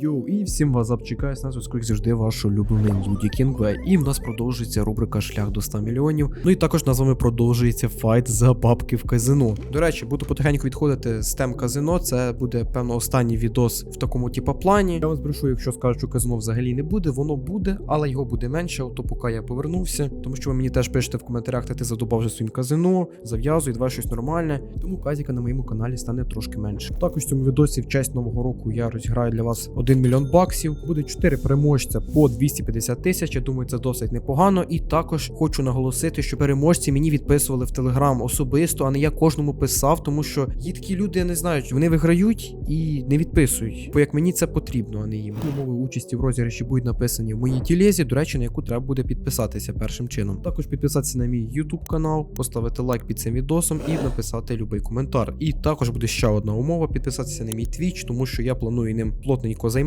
Йоу, і всім вас чекаюсь на зв'язку, як завжди, ваш улюблений Юді Кінгве. І в нас продовжується рубрика Шлях до 100 мільйонів. Ну і також на з вами продовжується файт за бабки в казино. До речі, буду потихеньку відходити з тем казино. Це буде певно останній відос в такому типа плані. Я вас брешу, якщо скажу, що казино взагалі не буде, воно буде, але його буде менше, ото поки я повернувся. Тому що ви мені теж пишете в коментарях, та ти задубав вже своїм казино, зав'язуй, давай щось нормальне. Тому казіка на моєму каналі стане трошки менше. Також в цьому відосі в честь нового року я розіграю для вас 1 мільйон баксів. Буде 4 переможця по 250 тисяч. Я думаю, це досить непогано. І також хочу наголосити, що переможці мені відписували в телеграм особисто, а не я кожному писав, тому що такі люди, не знаю, вони виграють і не відписують. Бо як мені це потрібно, а не їм. Умови участі в розіграші будуть написані в моїй тілезі, до речі, на яку треба буде підписатися першим чином. Також підписатися на мій YouTube канал, поставити лайк під цим відосом і написати будь-який коментар. І також буде ще одна умова: підписатися на мій Twitch, тому що я планую ним плотненько займатися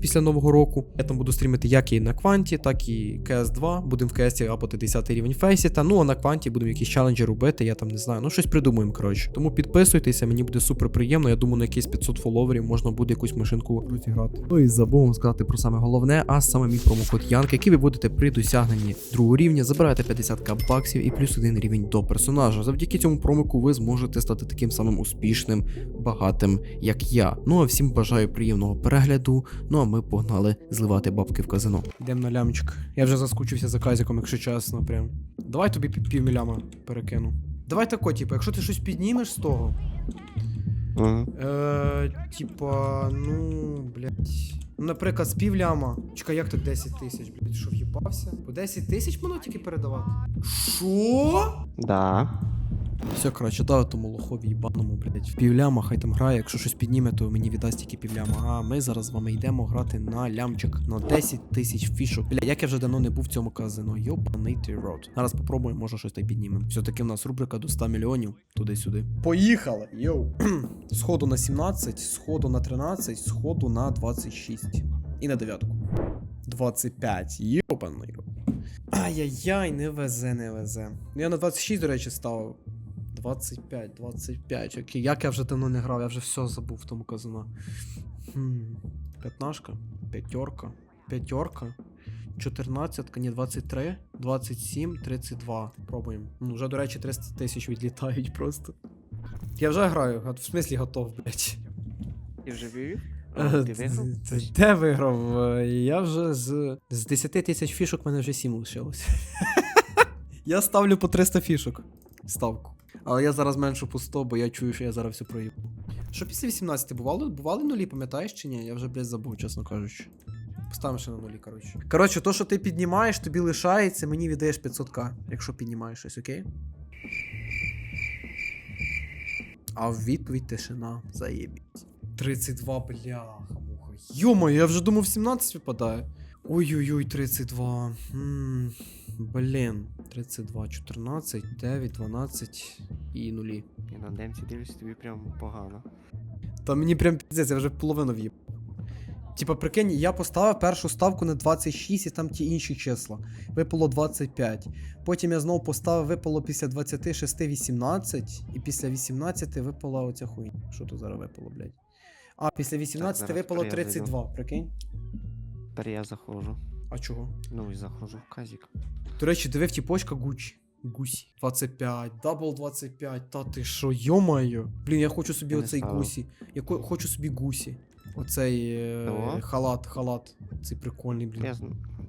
після нового року. Я там буду стрімити як і на кванті, так і cs 2 Будемо в CS апати 10 рівень фейсіта. Ну а на кванті будемо якісь челенджі робити. Я там не знаю. Ну щось придумаємо. Коротше. Тому підписуйтеся, мені буде супер приємно. Я думаю, на якісь 500 фоловерів можна буде якусь машинку розіграти. Ну і забув сказати про саме головне, а саме мій промокод Янк, який ви будете при досягненні другого рівня, забираєте 50к баксів і плюс один рівень до персонажа. Завдяки цьому промику ви зможете стати таким самим успішним, багатим, як я. Ну а всім бажаю приємного перегляду. Ну а ми погнали зливати бабки в казино. Йдемо на лямчик. Я вже заскучився за казіком, якщо чесно, прям. Давай тобі пів- півміляма перекину. Давай тако, типу, якщо ти щось піднімеш з того. Ага. Е, типа, ну, блядь. Ну, наприклад, з півляма. Чекай, як тут 10 тисяч, блядь, що в'їбався? По 10 тисяч воно тільки передавати? Що? Да. Все, коротше, дав тому лохові їбаному, блядь. В півляма, хай там грає, якщо щось підніме, то мені віддасть тільки півляма. А ми зараз з вами йдемо грати на лямчик на 10 тисяч фішок. Бля, як я вже давно не був в цьому казино. Йобаний ти рот. Зараз попробуємо, може щось та й піднімемо. Все-таки в нас рубрика до 100 мільйонів туди-сюди. Поїхали! Йоу. Сходу на 17, сходу на 13, сходу на 26. І на дев'ятку. 25. Йобаний рот. Ай-яй-яй, не везе, не везе. Ну, Я на 26, до речі, ставив. 25, 25. Окей, як я вже давно не грав, я вже все забув в тому казино. Хм. П'ятнашка, п'ятерка, п'ятерка, 14, ні, 23, 27, 32. Пробуємо. Ну, вже, до речі, 300 тисяч відлітають просто. Я вже граю, в смислі готов, блядь. Ти вже вивів? Ти виграв? Де виграв? Е, Я вже з. З 10 тисяч фішок в мене вже 7 лишилось. я ставлю по 300 фішок. Ставку. Але я зараз меншу по 100, бо я чую, що я зараз все проїбу. Що після 18 бувало? Бували нулі, пам'ятаєш чи ні? Я вже, блядь, забув, чесно кажучи. Поставимо ще на нулі, коротше. Коротше, то, що ти піднімаєш, тобі лишається, мені віддаєш 500к, якщо піднімаєш щось, окей? А в відповідь тишина. Заєбіть. 32, бляха, муха. Йома, я вже думав 17 випадає. Ой-ой-ой, 32. М, Блін. 32, 14, 9, 12 і нулі. Я на демці дивлюсь, тобі прям погано. Та мені прям піздець, я вже половину в'їб. Типа, прикинь, я поставив першу ставку на 26 і там ті інші числа. Випало 25. Потім я знову поставив, випало після 26 18, і після 18 випала оця хуйня. Що тут зараз випало, блядь? А, після 18 зараз випало тепер я 32, прикинь? Тепер я заходжу. А чого? Ну і заходжу в казік. До речі, дивив тіпочка Гучі. Гусі. 25, дабл 25, та ти що, йомаю. Блін, я хочу собі Я оцей гусі. Я хочу собі гусі. Оцей е, халат, халат. Цей прикольний, блін. Я.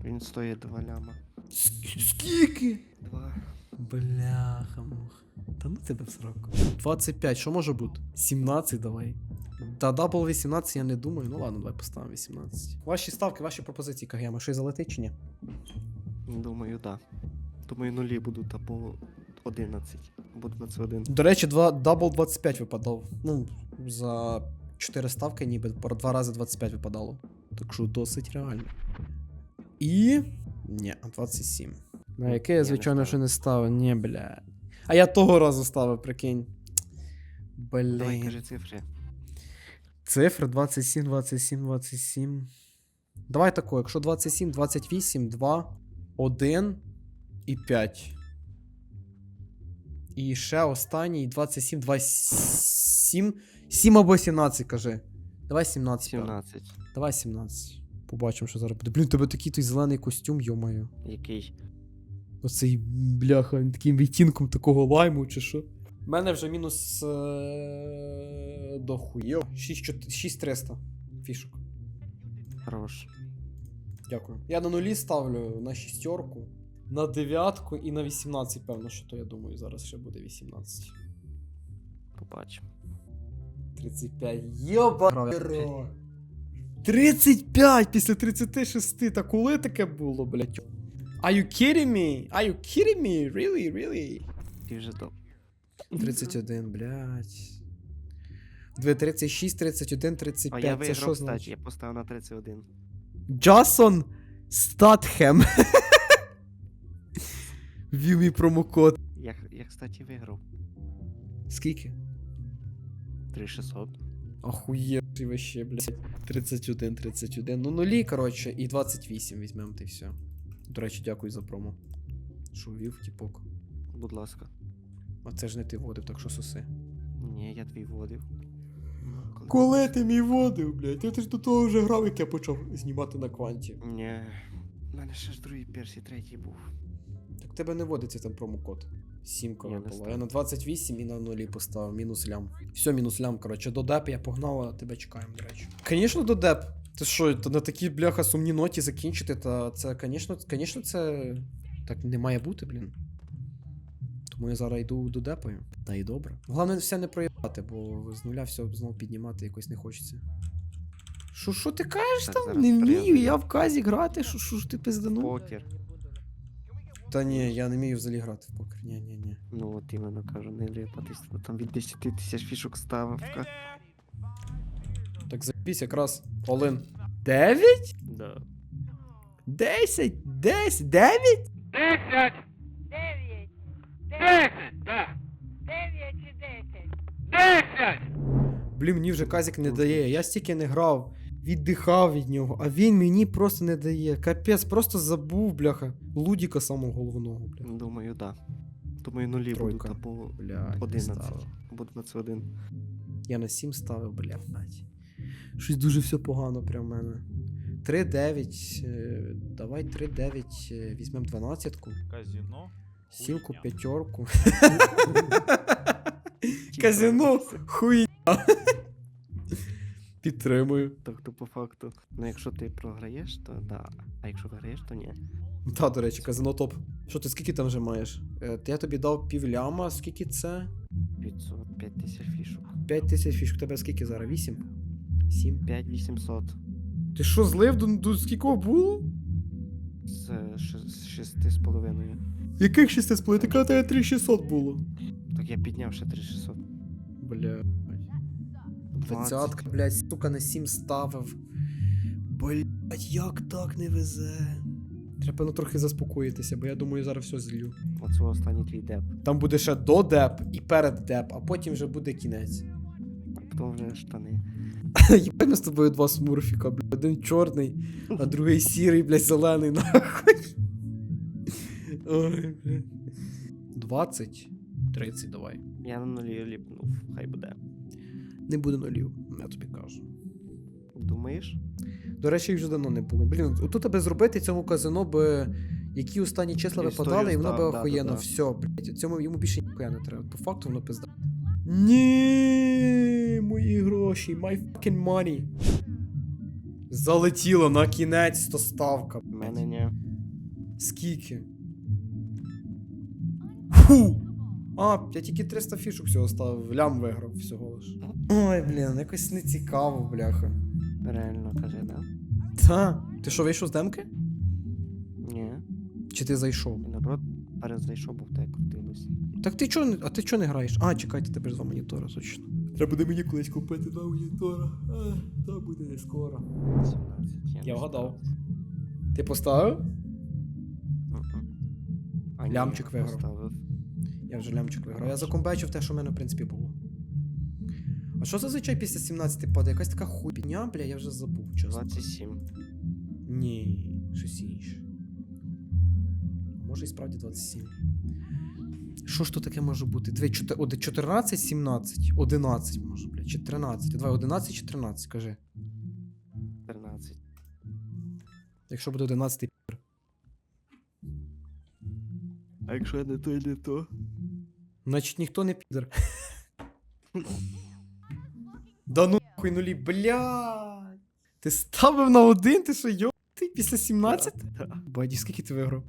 Він стоїть два ляма. Ск- Скільки? Два. Бляха мух. Та ну тебе в сраку. 25, що може бути? 17 давай. Та дабл 18 я не думаю. Ну ладно, давай поставимо 18. Ваші ставки, ваші пропозиції, Кагяма, щось залетить чи ні? Думаю, да. Думаю, нулі будуть або 11. Або 21. До речі, два, дабл 25 випадав. Ну, за 4 ставки ніби по два рази 25 випадало. Так що досить реально. І. Ні, 27. На яке я, звичайно, ще не ставив. Ні, бля. А я того разу ставив, прикинь. Давай, кажи цифри. Цифри 27, 27, 27. Давай тако, якщо 27, 28, 2, 1 і 5. І ще останній 27, 27, 7 або 17, кажи. Давай 17. певно. 17. Давай 17. Побачимо, що зараз буде. Блін, тебе такий той зелений костюм, йомаю. Який? Оцей бляха, таким відтінком такого лайму чи що. У мене вже мінус е... до хуйо. 6300 фішок. Хорош. Дякую. Я на нулі ставлю на шістерку, на дев'ятку і на 18, певно, що то я думаю, зараз ще буде 18. Побачимо. 35. Йоба. 35 після 36. Та коли таке було, блядь? Are you kidding me? Are you kidding me? Really, really? Ти вже до. 31, блядь. 2, 36, 31, А 35. я Це виграв, що значить? я поставив на 31. Джасон Статхем. Ввів мій промокод. Я, я, кстати, виграв. Скільки? 3600. Охуєвший вообще, блядь. 31, 31. Ну, нулі, коротше, і 28 візьмемо, й все. До речі, дякую за промо. Що ввів, тіпок. Будь ласка. А це ж не ти вводив, так що соси. Ні, я твій вводив. Коли ти мій водив, блядь? Я ти ж до того вже грав, як я почав знімати на кванті. Ні. У мене ще ж другий, перший, третій був. Так в тебе не вводиться там промокод. Сімка Я не випала. знаю. Я на 28 і на нулі поставив, мінус лям. Все, мінус лям, коротше, до деп я погнав, а тебе чекаємо, до речі. Звісно, до деп. Ти що, та на такій бляха сумній ноті закінчити, та це, звісно, звісно, це так не має бути, блін. Тому я зараз йду до депою. Та й добре. Головне все не проїбати, бо з нуля все знову піднімати якось не хочеться. Що, що ти кажеш Так, там? зараз Не вмію, я в казі грати, що, що ж ти пизданув? Покер. Та ні, я не вмію взагалі грати в покер. Ні, ні, ні. Ну от іменно кажу, не рипатись. Там від 10 тисяч фішок ставка. Так запись якраз Олин. Дев'ять? Да. Десять? Десять? Дев'ять? Десять! Дев'ять. Десять! Да! Дев'ять чи десять? Десять! Блін, мені вже казік не дає. Я стільки не грав, віддихав від нього, а він мені просто не дає. Капець, просто забув, бляха. Лудіка самого головного, бля. Думаю, да. Думаю, нулі Тройка. будуть або, не 11. ставив. або 21. Я на 7 ставив, блядь. Щось дуже все погано прям в мене. 3-9. е, Давай 3-9, е, візьмемо 12-ку. Казино. Сімку, п'ятерку. Казино хуйня. Підтримую. Тобто, по факту, ну якщо ти програєш, то да. А якщо виграєш, то ні. Та, до речі, казино топ. Що ти скільки там вже маєш? Е, Я тобі дав півляма, скільки це? 500, 5 тисяч фішок. 5 тисяч фішок. Тебе скільки зараз? 8? 7? 5 800. Ти що, злив до, до скільки було? З 6,5. Яких 6 з половиною? Така тебе 3600 було. Так я підняв ще 3600. Бля. Двадцятка, блядь, сука, на 7 ставив. Блядь, як так не везе? Треба ну, трохи заспокоїтися, бо я думаю, зараз все злю. Оце останній твій деп. Там буде ще до деп і перед деп, а потім вже буде кінець. Потім вже штани. Єбать ми з тобою два смурфіка, блядь. Один чорний, а другий сірий, блядь, зелений, нахуй. Ой, блядь. 20. 30 давай. Я на нулі ліпнув, хай буде. Не буде нулів, я тобі кажу. Думаєш? До речі, їх вже давно не було. Блін, отут аби зробити цьому казино би. Які останні числа Історію випадали, і воно би охуєнно. Все, блядь, цьому йому більше ніхуя не треба. По факту воно пизда. Ні, мої гроші, my fucking money. Залетіло на кінець то ставка. У мене ні. Скільки? Фу! А, я тільки 300 фішок всього ставив, лям виграв всього лиш. Ой, блін, якось не цікаво, бляха. Реально кажи, да? Та. Ти що, вийшов з демки? Ні. Чи ти зайшов? І наоборот, перед зайшов, бо в тебе крутилось. Так ти чо, а ти чого не граєш? А, чекайте, тебе ж два монітора, точно. Треба буде мені колись купити два монітора. А, то буде не скоро. 17. Я не вгадав. Ти поставив? Мгм. А ні, Лямчик виграв. поставив. Я вже лямчик виграв. Я закомбечив те, що в мене, в принципі, було. А що зазвичай після 17 падає? Якась така хуйня, бля, я вже забув, чесно. 27. Ні, щось інше. Може і справді 27. Що ж то таке може бути? Дві, чотир- оде- 14, 17, 11 може, блядь, чи 13. Давай 11 чи 13, кажи. 13. Якщо буде 11, пір. А якщо не то, і не то. Значить ніхто не підер. да ну нахуй нулі, блядь. Ти ставив на один, ти що йо? Ти після 17? Баді, скільки ти виграв?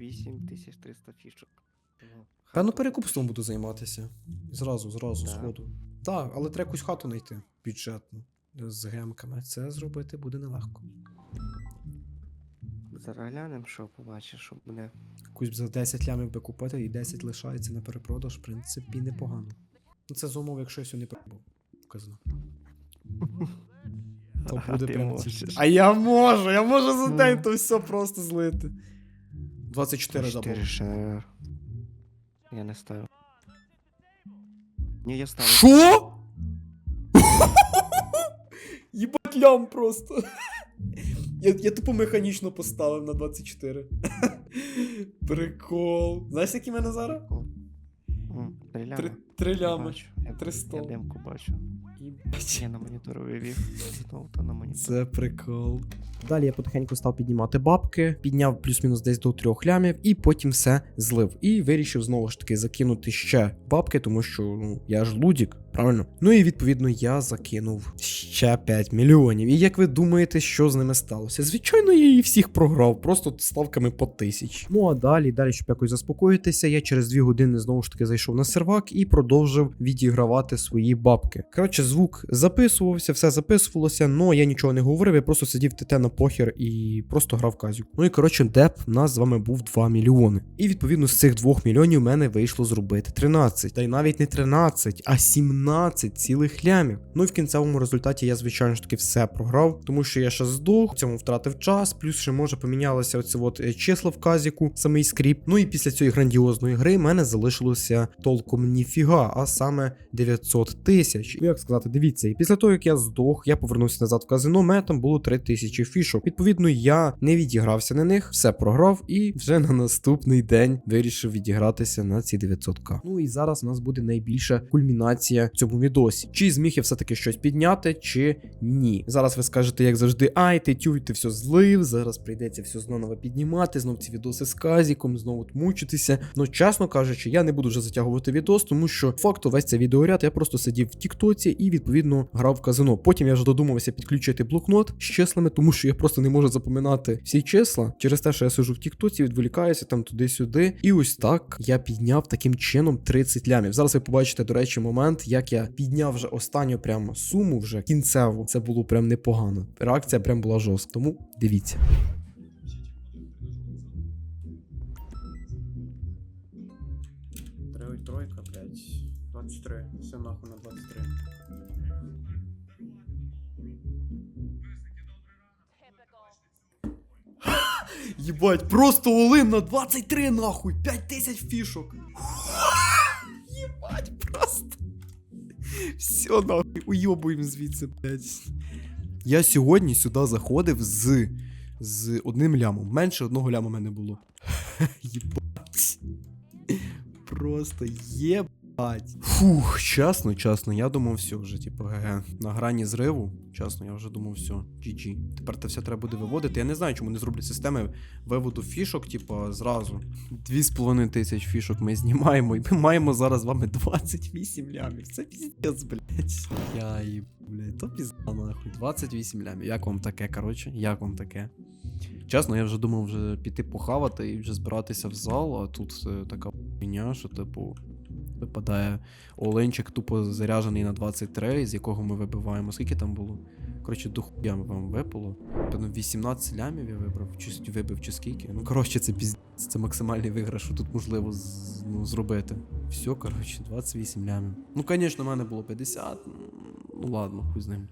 8300 фішок. Певно, перекупством буду займатися. Зразу, зразу, Так. сходу. Так, але треба якусь хату знайти бюджетну. З гемками. Це зробити буде нелегко. Зараз глянемо, що побачиш, що буде. Якусь б за 10 лямів би купити і 10 лишається на перепродаж, в принципі, непогано. Ну це за умови, якщо я сьогодні прибув. Казано. То А буде ти прям можеш. А я можу, я можу за Ну. день то все просто злити. 24 забув. 4 ще. Я не ставив. Ні, я ставив. Що? Єбать лям просто. Я, я тупо механічно поставив на 24. Прикол. Знаєш, які в мене зараз? Три Три, лями. три Я лями. бачу. Я- Я димку бачу. Я на монітор вивів. Знову то на монітор. Це прикол. Далі я потихеньку став піднімати бабки, підняв плюс-мінус десь до трьох лямів, і потім все злив. І вирішив знову ж таки закинути ще бабки, тому що ну я ж лудік, правильно? Ну і відповідно я закинув ще 5 мільйонів. І як ви думаєте, що з ними сталося? Звичайно, я її всіх програв, просто ставками по тисяч. Ну а далі, далі, щоб якось заспокоїтися, я через 2 години знову ж таки зайшов на сервак і продовжив відігравати свої бабки. Коротше, звук записувався, все записувалося, але я нічого не говорив, я просто сидів ТТ на похер і просто грав казюк. Ну і коротше, деп у нас з вами був 2 мільйони. І відповідно з цих 2 мільйонів в мене вийшло зробити 13. Та й навіть не 13, а 17 цілих лямів. Ну і в кінцевому результаті я, звичайно ж таки, все програв, тому що я ще здох, цьому втратив час, плюс ще може помінялося оце от е, числа в казіку, самий скріп. Ну і після цієї грандіозної гри в мене залишилося толком ніфіга, а саме 900 тисяч. Ну, Як сказати, дивіться, і після того, як я здох, я повернувся назад в казино, мене там було 3000 фішок. Відповідно, я не відігрався на них, все програв, і вже на наступний день вирішив відігратися на ці 900к. Ну і зараз у нас буде найбільша кульмінація в цьому відосі. Чи зміг я все-таки щось підняти, чи ні. Зараз ви скажете, як завжди, ай, ти тюй, ти все злив. Зараз прийдеться все знову піднімати, знов ці відоси з казіком, знову мучитися. Ну, чесно кажучи, я не буду вже затягувати відос, тому що факту весь цей відеоряд я просто сидів в Тіктоці і відповідно грав в казино. Потім я вже додумався підключити блокнот з числами, тому що я просто не можу запам'ятати всі числа через те, що я сижу в Тіктоці, відволікаюся там туди-сюди. І ось так я підняв таким чином 30 лямів. Зараз ви побачите, до речі, момент, як я підняв вже останню прямо суму, вже кінцеву. Це було прям непогано. Реакція прям була жорстка. Тому дивіться. Тройка, блядь. 23. Все нахуй на 23. Єбать, просто олин на 23 нахуй! 5 тисяч фішок! Єбать, просто. Все нахуй, уйобуємо звідси, блядь. Я сьогодні сюди заходив з. з одним лямом. Менше одного ляма в мене було. Єбать. Просто єбать. Фух, чесно, чесно, я думав, все вже, типу, ГГ. На грані зриву. Чесно, я вже думав, все, GG. Тепер це все треба буде виводити. Я не знаю, чому не зроблять системи виводу фішок, типу, зразу. Дві з половиною тисяч фішок ми знімаємо, і ми маємо зараз з вами 28 лямів. Це піздець, блядь. Я і, блядь, то пізда нахуй. 28 лямів. Як вам таке, коротше? Як вам таке? Чесно, я вже думав вже піти похавати і вже збиратися в зал, а тут е, така хуйня, що, типу, випадає оленчик тупо заряджений на 23, з якого ми вибиваємо. Скільки там було? Коротше, до хуя вам випало. Певно, 18 лямів я вибрав, чи вибив, чи скільки. Ну, коротше, це піздець, це максимальний виграш, що тут можливо ну, зробити. Все, коротше, 28 лямів. Ну, звісно, в мене було 50. Ну ладно, хуй з ним.